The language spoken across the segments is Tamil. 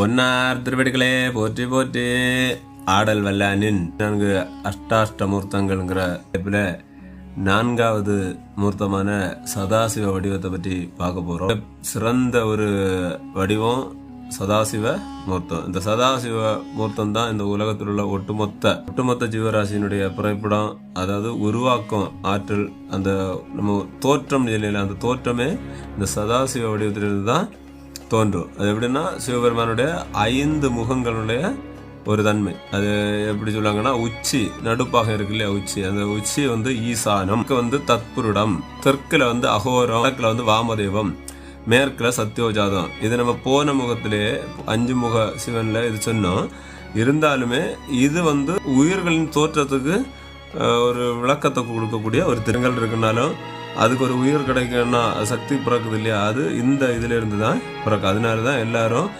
பொன்னார் திருவடிகளே போற்றி போற்றி. ஆடல் வல்லானின் நான்கு அஷ்டாஷ்டமூர்த்தங்கள்ங்கிற தலைப்புல நான்காவது மூர்த்தமான சதாசிவ வடிவத்தை பற்றி பார்க்க போகிறோம் சிறந்த ஒரு வடிவம் சதாசிவ மூர்த்தம். இந்த சதாசிவ மூர்த்தம் தான் இந்த உலகத்தில் உள்ள ஒட்டுமொத்த ஒட்டுமொத்த ஜீவராசியினுடைய பிறப்பிடம் அதாவது உருவாக்கம் ஆற்றல் அந்த நம்ம தோற்றம் நிலையில் அந்த தோற்றமே இந்த சதாசிவ வடிவத்திலிருந்து தான் தோன்றும். அது எப்படின்னா சிவபெருமானுடைய ஐந்து முகங்களுடைய ஒரு தன்மை. அது எப்படி சொல்லுவாங்கன்னா உச்சி நடுப்பாக இருக்கு இல்லையா உச்சி. அந்த உச்சி வந்து ஈசானம் வந்து தத்புருடம் தெற்குல வந்து அகோரம் வடக்குல வந்து வாமதேவம் மேற்குல சத்யோஜாதம். இது நம்ம போன முகத்திலே அஞ்சு முக சிவன்ல இது சொன்னோம். இருந்தாலுமே இது வந்து உயிர்களின் தோற்றத்துக்கு ஒரு விளக்கத்தை கொடுக்கக்கூடிய ஒரு திருங்கல் இருக்குனாலும் அதுக்கு ஒரு உயிர் கிடைக்கணும்னா சக்தி பிறக்குது இல்லையா? அது இந்த இதுலேருந்து தான் பிறக்கும். அதனால தான் எல்லாரும்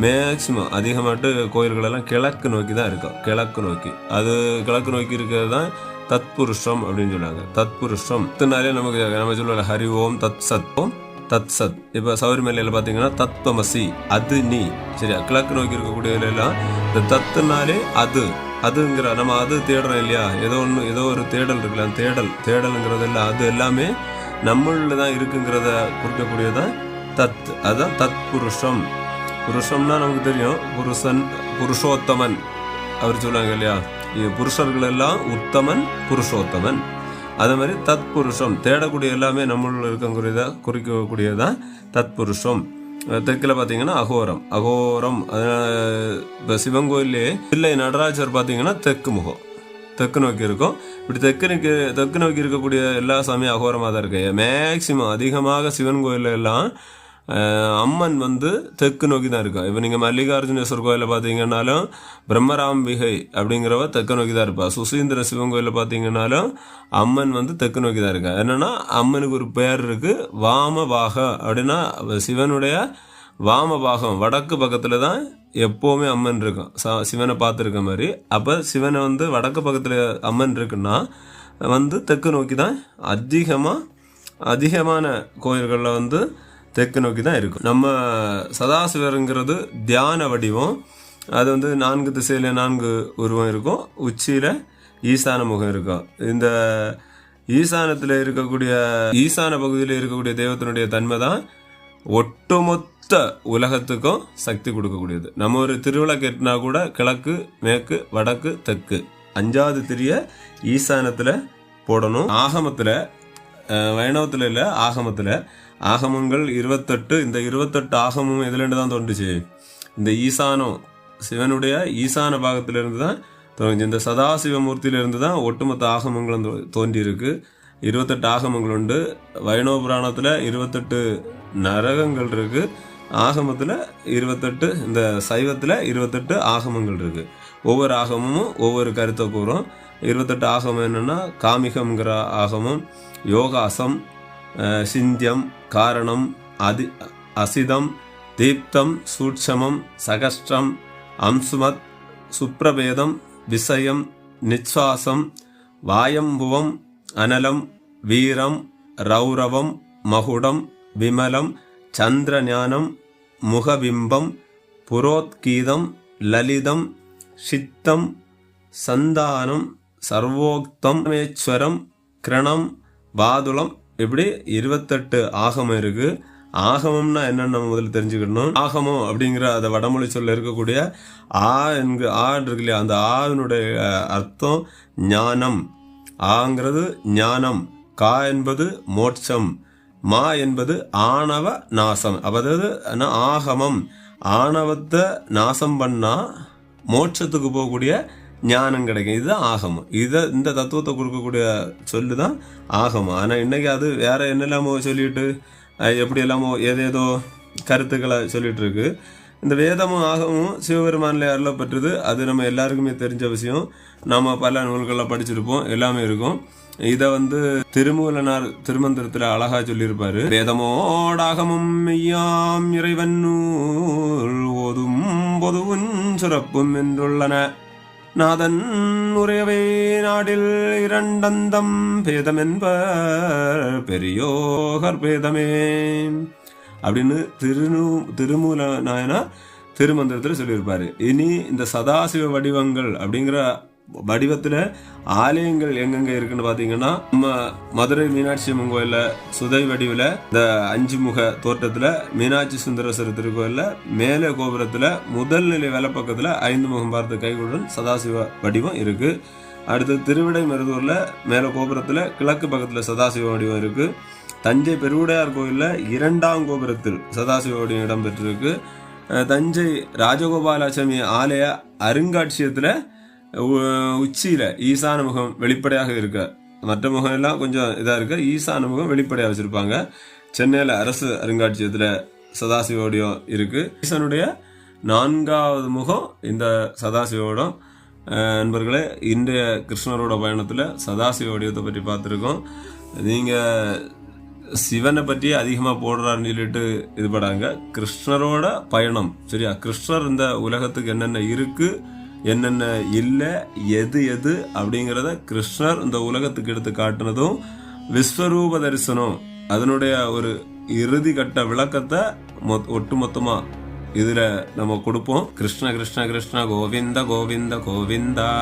மேக்சிமம் அதிகமாட்டு கோயில்களெல்லாம் கிழக்கு நோக்கி தான் இருக்கும் கிழக்கு நோக்கி. அது கிழக்கு நோக்கி இருக்கிறது தான் தத்புருஷம் அப்படின்னு சொல்லுவாங்க தத்புருஷம். இத்தனாலே நமக்கு நம்ம சொல்லுவாங்க ஹரி ஓம் தத் சத். ஓம் தத் சத். இப்போ சௌரிமலையில் பார்த்தீங்கன்னா தத்வமசி அது நீ. சரியா? கிழக்கு நோக்கி இருக்கக்கூடியதுல எல்லாம் இந்த தத்துனாலே அது. அதுங்கிற நம்ம அது தேடுறோம் இல்லையா? ஏதோ ஒன்று ஏதோ ஒரு தேடல் இருக்குல்ல? அந்த தேடல் தேடலுங்கிறது இல்லை அது எல்லாமே நம்மளில் தான் இருக்குங்கிறத குறிக்கக்கூடியதான் தத் அதுதான் தத் புருஷம். புருஷம்னா நமக்கு தெரியும் புருஷன் புருஷோத்தமன் அவர் சொல்லுவாங்க இல்லையா? புருஷர்கள் எல்லாம் உத்தமன் புருஷோத்தமன். அதே மாதிரி தத் புருஷம் தேடக்கூடிய எல்லாமே நம்மளில் இருக்கக்கூடியதாக குறிக்கக்கூடியதான் தத் புருஷம். தெற்கில் பார்த்தீங்கன்னா அகோரம். அகோரம் இப்போ சிவன் கோயிலே இல்லை நடராஜர் பார்த்தீங்கன்னா தெற்கு முகம். தெற்கு நோக்கி இருக்கும். இப்படி தெற்கு நோக்கி தெற்கு நோக்கி இருக்கக்கூடிய எல்லா சாமியும் அகோரமாக தான் இருக்கு. மேக்சிமம் அதிகமாக சிவன் கோயில்ல எல்லாம் அம்மன் வந்து தெற்கு நோக்கி தான் இருக்கா. இப்போ நீங்கள் மல்லிகார்ஜுனேஸ்வர் கோயிலில் பார்த்தீங்கன்னாலும் பிரம்மராம்பிகை அப்படிங்கிறவ தெற்கு நோக்கி தான் இருப்பா. சுசீந்திர சிவன் கோயிலில் பார்த்தீங்கன்னாலும் அம்மன் வந்து தெற்கு நோக்கி தான் இருக்கா. என்னென்னா அம்மனுக்கு ஒரு பெயர் இருக்குது வாம வாக அப்படின்னா சிவனுடைய வாமபாகம் வடக்கு பக்கத்தில் தான் எப்போவுமே அம்மன் இருக்கும். ச- சிவனை பார்த்துருக்க மாதிரி. அப்போ சிவனை வந்து வடக்கு பக்கத்தில் அம்மன் இருக்குன்னா வந்து தெற்கு நோக்கி தான் அதிகமாக அதிகமான கோயில்களில் வந்து தெற்கு நோக்கி தான் இருக்கும். நம்ம சதாசிவருங்கிறது தியான வடிவம். அது வந்து நான்கு திசையில் நான்கு உருவம் இருக்கும். உச்சியில் ஈசான முகம் இருக்கும். இந்த ஈசானத்தில் இருக்கக்கூடிய ஈசான பகுதியில் இருக்கக்கூடிய தெய்வத்தினுடைய தன்மை தான் ஒட்டுமொத்த உலகத்துக்கும் சக்தி கொடுக்கக்கூடியது. நம்ம ஒரு திருவிழா கட்டினா கூட கிழக்கு மேற்கு வடக்கு தெற்கு. அஞ்சாவது திரிய ஈசானத்தில் போடணும். ஆகமத்தில் வைணவத்தில் இல்லை ஆகமத்தில் ஆகமங்கள் இருபத்தெட்டு. இந்த இருபத்தெட்டு ஆகமும் எதுலேருந்து தான் தோன்றுச்சு? இந்த ஈசானம் சிவனுடைய ஈசான பாகத்திலிருந்து தான் தோன்றுச்சு. இந்த சதாசிவமூர்த்தியிலிருந்து தான் ஒட்டுமொத்த ஆகமங்களும் தோ- தோன்றியிருக்கு. இருபத்தெட்டு ஆகமங்கள் உண்டு. வைணவ புராணத்தில் இருபத்தெட்டு நரகங்கள் இருக்கு. ஆகமத்தில் இருபத்தெட்டு இந்த சைவத்தில் இருபத்தெட்டு ஆகமங்கள் இருக்கு. ஒவ்வொரு ஆகமும் ஒவ்வொரு கருத்தை கூறும். இருபத்தெட்டு ஆகமம் என்னென்னா காமிகம்ங்கிற ஆகமம் யோகாசம் சிந்தியம் காரணம் அதி அசிதம் தீப்தம் சூட்சமம் சகஷ்டம் அம்சுமத் சுப்ரபேதம் விஷயம் நிச்வாசம் வாயம்புவம் அனலம் வீரம் ரௌரவம் மகுடம் விமலம் சந்திரஞானம் முகபிம்பம் புரோத்கீதம் லலிதம் சித்தம் சந்தானம் சர்வோக்தம் மேஸ்வரம் கிரணம் வாதுளம் இப்படி இருபத்தெட்டு ஆகமம் இருக்கு. ஆகமம்னா என்னன்னு நம்ம முதல்ல தெரிஞ்சுக்கணும். ஆகமம் அப்படிங்கிற அந்த வடமொழி சொல்ல இருக்கக்கூடிய ஆ என்கிற ஆ இருக்கு இல்லையா? அந்த ஆவினுடைய அர்த்தம் ஞானம். ஆங்கிறது ஞானம். கா என்பது மோட்சம். மா என்பது ஆணவ நாசம். அதாவது ஆகமம். ஆணவத்தை நாசம் பண்ணா மோட்சத்துக்கு போகக்கூடிய ஞானம் கிடைக்கும். இதுதான் ஆகமம். இதை இந்த தத்துவத்தை கொடுக்கக்கூடிய சொல்லு தான் ஆகமம். ஆனால் இன்றைக்கி அது வேற என்னெல்லாமோ சொல்லிட்டு எப்படி எல்லாமோ ஏதேதோ கருத்துக்களை சொல்லிட்டு இருக்கு இந்த வேதமும் ஆகமும் சிவபெருமானில் அருளப்பட்டது. அது நம்ம எல்லாருக்குமே தெரிஞ்ச விஷயம். நம்ம பல நூல்களில் படிச்சிருப்போம். எல்லாமே இருக்கும். இதை வந்து திருமூலனார் திருமந்திரத்தில் அழகா சொல்லியிருப்பாரு. வேதமோடாகமும் மெய்யாம் இறைவன் நூல் ஓதும் பொதுவும் சிறப்பும் என்றுள்ளன. நாதன் உரையவே நாடில் இரண்டந்தம் பேதமென்பர் பெரியோகர் பேதமே. அப்படின்னு திருநூ திருமூல நாயனா திருமந்திரத்தில் சொல்லியிருப்பாரு. இனி இந்த சதாசிவ வடிவங்கள் அப்படிங்கிற வடிவத்தில் ஆலயங்கள் எங்கெங்க இருக்குன்னு பார்த்தீங்கன்னா நம்ம மதுரை மீனாட்சி அம்மன் கோயிலில் சுதை வடிவில் இந்த அஞ்சு முக தோட்டத்தில் மீனாட்சி சுந்தரேஸ்வரர் திருக்கோயிலில் மேலே கோபுரத்தில் முதல் நிலை பக்கத்தில் ஐந்து முகம் பார்த்த கைகளுடன் சதாசிவ வடிவம் இருக்குது அடுத்து திருவிடை மருதூரில் மேலே கோபுரத்தில் கிழக்கு பக்கத்தில் சதாசிவ வடிவம் இருக்குது தஞ்சை பெருவுடையார் கோயிலில் இரண்டாம் கோபுரத்தில் சதாசிவ வடிவம் இடம்பெற்றிருக்கு. தஞ்சை ராஜகோபாலாச்சமி ஆலய அருங்காட்சியகத்தில் உச்சியில ஈசான முகம் வெளிப்படையாக இருக்க. மற்ற முகம் எல்லாம் கொஞ்சம் இதாக இருக்க. ஈசான முகம் வெளிப்படையாக வச்சிருப்பாங்க. சென்னையில் அரசு அருங்காட்சியகத்தில் சதாசிவோடையும் இருக்குது இருக்கு. ஈசனுடைய நான்காவது முகம் இந்த சதாசிவோடம். நண்பர்களே இன்றைய கிருஷ்ணரோட பயணத்தில் சதாசிவ வடிவத்தை பற்றி பார்த்துருக்கோம். நீங்கள் சிவனை பற்றி அதிகமாக போடுறாருன்னு சொல்லிட்டு இது படாங்க. கிருஷ்ணரோட பயணம் சரியா? கிருஷ்ணர் இந்த உலகத்துக்கு என்னென்ன இருக்குது என்னென்ன இல்லை எது எது அப்படிங்கிறத கிருஷ்ணர் இந்த உலகத்துக்கு எடுத்து காட்டினதும் விஸ்வரூப தரிசனம். அதனுடைய ஒரு இறுதி கட்ட விளக்கத்தை மொத்- ஒட்டுமொத்தமா இதுல நம்ம கொடுப்போம். கிருஷ்ண கிருஷ்ண கிருஷ்ண கோவிந்த கோவிந்த கோவிந்தா.